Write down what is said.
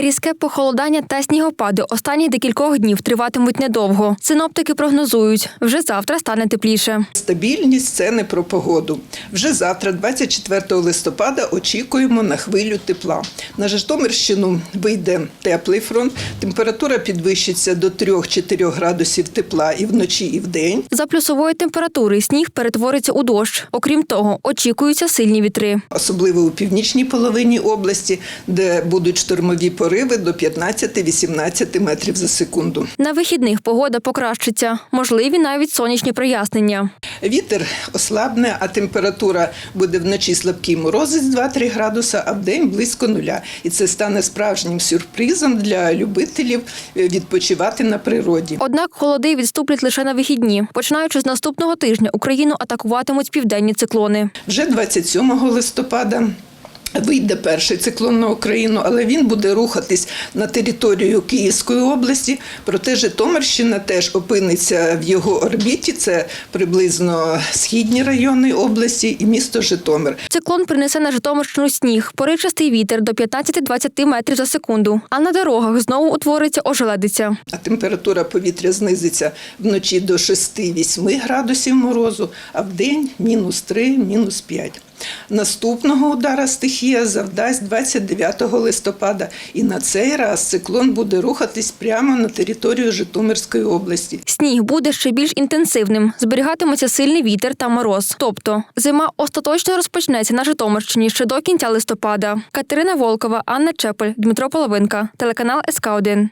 Різке похолодання та снігопади останніх декількох днів триватимуть недовго. Синоптики прогнозують, вже завтра стане тепліше. Стабільність це не про погоду. Вже завтра, 24 листопада, очікуємо на хвилю тепла. На Житомирщину вийде теплий фронт. Температура підвищиться до 3-4 градусів тепла і вночі, і вдень. За плюсової температури сніг перетвориться у дощ. Окрім того, очікуються сильні вітри. Особливо у північній половині області, де будуть штормові пориви до 15-18 метрів за секунду. На вихідних погода покращиться, можливі навіть сонячні прояснення. Вітер ослабне, а температура буде вночі слабкий морозець 2-3 градуса, а вдень близько нуля. І це стане справжнім сюрпризом для любителів е, відпочивати на природі. Однак холоди відступлять лише на вихідні. Починаючи з наступного тижня, Україну атакуватимуть південні циклони. Вже 27 листопада. Вийде перший циклон на Україну, але він буде рухатись на територію Київської області. Проте Житомирщина теж опиниться в його орбіті. Це приблизно східні райони області і місто Житомир. Циклон принесе на Житомирщину сніг, поривчастий вітер до 15-20 метрів за секунду. А на дорогах знову утвориться ожеледиця. А температура повітря знизиться вночі до 6-8 градусів морозу, а вдень мінус 3, мінус 5. Наступного удара стихія завдасть 29 листопада, і на цей раз циклон буде рухатись прямо на територію Житомирської області. Сніг буде ще більш інтенсивним, зберігатиметься сильний вітер та мороз. Тобто зима остаточно розпочнеться на Житомирщині ще до кінця листопада. Катерина Волкова, Анна Чепель, Дмитро Половинка, телеканал СК 1